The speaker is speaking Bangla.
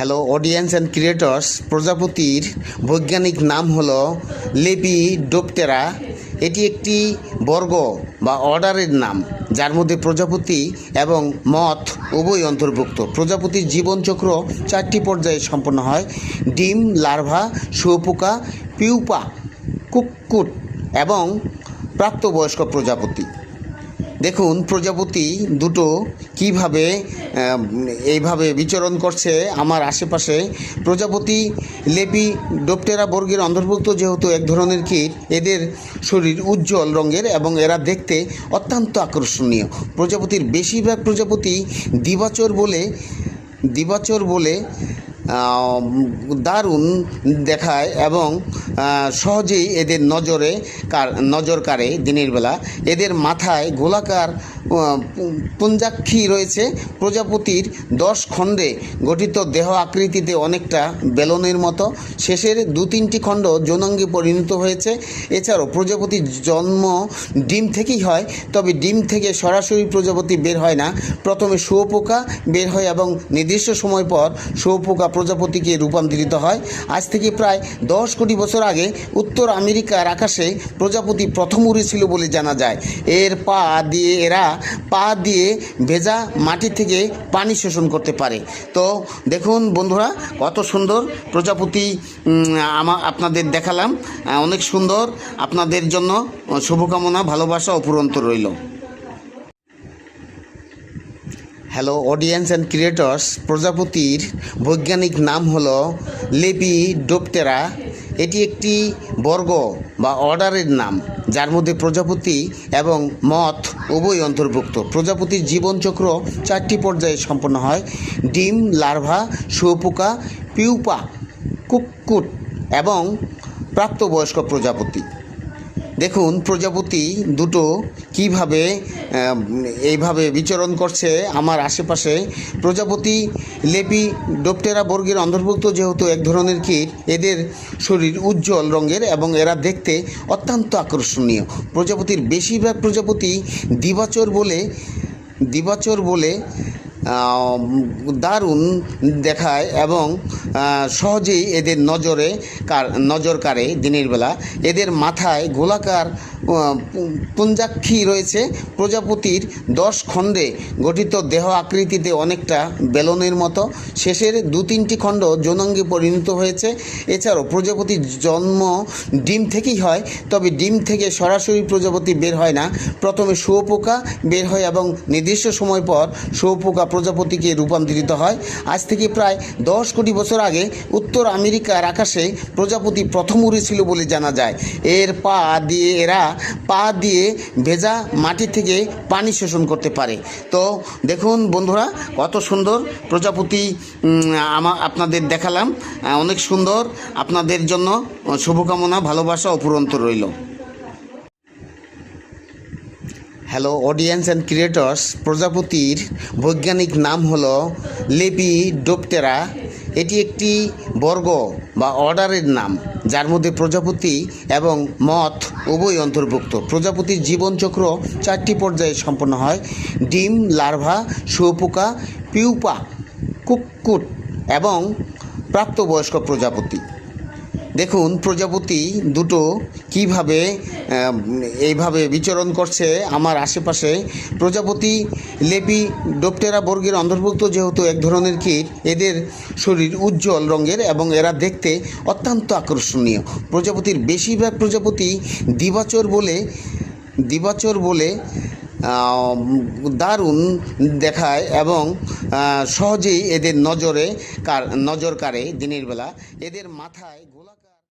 হ্যালো অডিয়েন্স অ্যান্ড ক্রিয়েটর্স প্রজাপতির বৈজ্ঞানিক নাম হলো লেপিডোপ্টেরা এটি একটি বর্গ বা অর্ডারের নাম, যার মধ্যে প্রজাপতি এবং মথ উভয় অন্তর্ভুক্ত। প্রজাপতির জীবনচক্র চারটি পর্যায়ে সম্পন্ন হয়। ডিম, লার্ভা, শুয়োপোকা, পিউপা, কুক্কুট এবং প্রাপ্তবয়স্ক প্রজাপতি। দেখুন, প্রজাপতি দুটো কীভাবে এইভাবে বিচরণ করছে আমার আশেপাশে। প্রজাপতি লেপি ডোপটেরা বর্গের অন্তর্ভুক্ত যেহেতু এক ধরনের কীট, এদের শরীর উজ্জ্বল রঙের এবং এরা দেখতে অত্যন্ত আকর্ষণীয়। প্রজাপতির বেশিরভাগ প্রজাপতি দিবাচর বলে দিবাচর বলে দারুণ দেখায় এবং সহজেই এদের নজরে কার নজর কাড়ে দিনের বেলা। এদের মাথায় গোলাকার পুঞ্জাক্ষী রয়েছে। প্রজাপতির দশ খণ্ডে গঠিত দেহ আকৃতিতে অনেকটা বেলনের মতো। শেষের দু তিনটি খণ্ড যৌনাঙ্গে পরিণত হয়েছে। এছাড়াও প্রজাপতির জন্ম ডিম থেকেই হয়, তবে ডিম থেকে সরাসরি প্রজাপতি বের হয় না। প্রথমে শুয়োপোকা বের হয় এবং নির্দিষ্ট সময় পর শুয়োপোকা প্রজাপতিকে রূপান্তরিত হয়। আজ থেকে প্রায় দশ কোটি বছর আগে উত্তর আমেরিকার আকাশে প্রজাপতি প্রথম উড়েছিল বলে জানা যায়। এর পা দিয়ে এরা পা দিয়ে ভেজা মাটি থেকে পানি শোষণ করতে পারে। তো দেখুন বন্ধুরা, কত সুন্দর প্রজাপতি আমা, আপনাদের দেখালাম। অনেক সুন্দর। আপনাদের জন্য শুভকামনা, ভালোবাসা অপুরন্ত রইল। হ্যালো অডিয়েন্স অ্যান্ড ক্রিয়েটর্স প্রজাপতির বৈজ্ঞানিক নাম হল লেপি লেপিডোপ্টেরা এটি একটি বর্গ বা অর্ডারের নাম। যার মধ্যে প্রজাপতি এবং মথ উভয় অন্তর্ভুক্ত। প্রজাপতির জীবনচক্র চারটি পর্যায়ে সম্পন্ন হয়। ডিম, লার্ভা, শুয়োপোকা, পিউপা কুকুট এবং প্রাপ্তবয়স্ক প্রজাপতি। দেখুন, প্রজাপতি দুটো কীভাবে এইভাবে বিচরণ করছে আমার আশেপাশে। প্রজাপতি লেপি ডোপটেরা বর্গের অন্তর্ভুক্ত যেহেতু এক ধরনের কীট, এদের শরীর উজ্জ্বল রঙের এবং এরা দেখতে অত্যন্ত আকর্ষণীয়। প্রজাপতির বেশিরভাগ প্রজাপতি দিবাচর বলে দিবাচর বলে দারুণ দেখায় এবং সহজেই এদের নজরে কার নজর কাড়ে দিনের বেলা। এদের মাথায় গোলাকার পুঞ্জাক্ষী রয়েছে। প্রজাপতির দশ খণ্ডে গঠিত দেহ আকৃতিতে অনেকটা বেলনের মতো। শেষের দু তিনটি খণ্ড যৌনাঙ্গে পরিণত হয়েছে। এছাড়াও প্রজাপতির জন্ম ডিম থেকেই হয়, তবে ডিম থেকে সরাসরি প্রজাপতি বের হয় না। প্রথমে শুয়োপোকা বের হয় এবং নির্দিষ্ট সময় পর শুয়োপোকা প্রজাপতিকে রূপান্তরিত হয়। আজ থেকে প্রায় দশ কোটি বছর আগে উত্তর আমেরিকার আকাশে প্রজাপতি প্রথম উড়েছিল বলে জানা যায়। এর পা দিয়ে এরা পা দিয়ে ভেজা মাটি থেকে পানি শোষণ করতে পারে। তো দেখুন বন্ধুরা, কত সুন্দর প্রজাপতি আমা আপনাদের দেখালাম। অনেক সুন্দর। আপনাদের জন্য শুভকামনা, ভালোবাসা অপুরন্ত রইল। হ্যালো অডিয়েন্স অ্যান্ড ক্রিয়েটর্স প্রজাপতির বৈজ্ঞানিক নাম হলো লেপিডোপ্টেরা এটি একটি বর্গ বা অর্ডারের নাম। যার মধ্যে প্রজাপতি এবং মথ উভয় অন্তর্ভুক্ত। প্রজাপতির জীবনচক্র চারটি পর্যায়ে সম্পন্ন হয়। ডিম, লার্ভা, শুয়োপোকা, পিউপা, কুক্কুট এবং প্রাপ্তবয়স্ক প্রজাপতি। দেখুন, প্রজাপতি দুটো কীভাবে এইভাবে বিচরণ করছে আমার আশেপাশে। প্রজাপতি লেপি ডোপটেরা বর্গের অন্তর্ভুক্ত যেহেতু এক ধরনের কীট, এদের শরীর উজ্জ্বল রঙের এবং এরা দেখতে অত্যন্ত আকর্ষণীয়। প্রজাপতির বেশিরভাগ প্রজাপতি দিবাচর বলে দিবাচর বলে দারুণ দেখায় এবং সহজেই এদের নজরে কার, নজর কাড়ে দিনের বেলা। এদের মাথায় গোলাকার